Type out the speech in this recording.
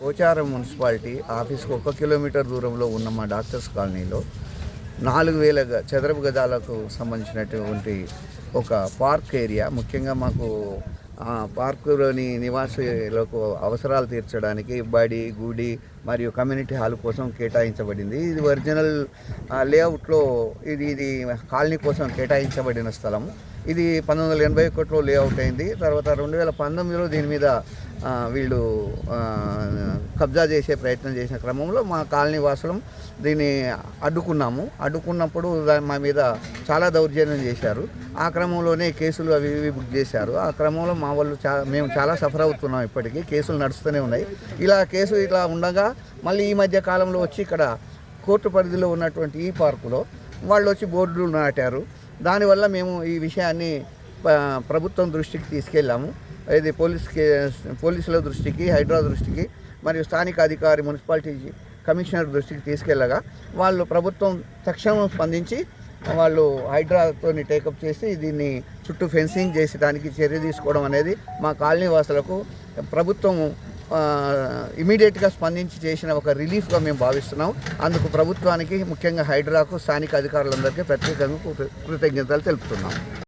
Pocharam municipality ఆఫీస్కి ఒక kilometre దూరంలో ఉన్న మా డాక్టర్స్ కాలనీలో నాలుగు వేల గ- చదరపు గదాలకు సంబంధించినటువంటి ఒక పార్క్ ఏరియా ముఖ్యంగా మాకు పార్కులోని నివాసులకు అవసరాలు తీర్చడానికి బడి గుడి మరియు కమ్యూనిటీ హాల్ కోసం కేటాయించబడింది. ఇది ఒరిజినల్ లేఅవుట్లో ఇది ఇది కాలనీ కోసం కేటాయించబడిన స్థలం ఇది పంతొమ్మిది వందల ఎనభై ఒకటిలో లేఅవుట్ అయింది. తర్వాత రెండు వేల పంతొమ్మిదిలో దీని మీద వీళ్ళు కబ్జా చేసే ప్రయత్నం చేసిన క్రమంలో మా కాలనీ వాసులం దీన్ని అడ్డుకున్నాము. అడ్డుకున్నప్పుడు మా మీద చాలా దౌర్జన్యం చేశారు. ఆ క్రమంలోనే కేసులు అవి ఇవి బుక్ చేశారు. ఆ క్రమంలో మా వాళ్ళు చా మేము చాలా సఫర్ అవుతున్నాం ఇప్పటికీ. కేసులు నడుస్తూనే ఉన్నాయి. ఇలా కేసు ఇట్లా ఉండగా మళ్ళీ ఈ మధ్య కాలంలో వచ్చి ఇక్కడ కోర్టు పరిధిలో ఉన్నటువంటి ఈ పార్కులో వాళ్ళు వచ్చి బోర్డులు నాటారు. దానివల్ల మేము ఈ విషయాన్ని ప్రభుత్వం దృష్టికి తీసుకెళ్ళాము. ఇది పోలీస్కి పోలీసుల దృష్టికి హైడ్రా దృష్టికి మరియు స్థానిక అధికారి మున్సిపాలిటీ కమిషనర్ దృష్టికి తీసుకెళ్ళగా వాళ్ళు ప్రభుత్వం తక్షణం స్పందించి వాళ్ళు హైడ్రాతో టేకప్ చేసి దీన్ని చుట్టూ ఫెన్సింగ్ చేసి దానికి చర్య తీసుకోవడం అనేది మా కాలనీ వాసులకు ప్రభుత్వం ఇమీడియట్గా స్పందించి చేసిన ఒక రిలీఫ్గా మేము భావిస్తున్నాం. అందుకు ప్రభుత్వానికి ముఖ్యంగా హైడ్రాకు స్థానిక అధికారులందరికీ ప్రత్యేకంగా కృత- కృతజ్ఞతలు తెలుపుతున్నాం.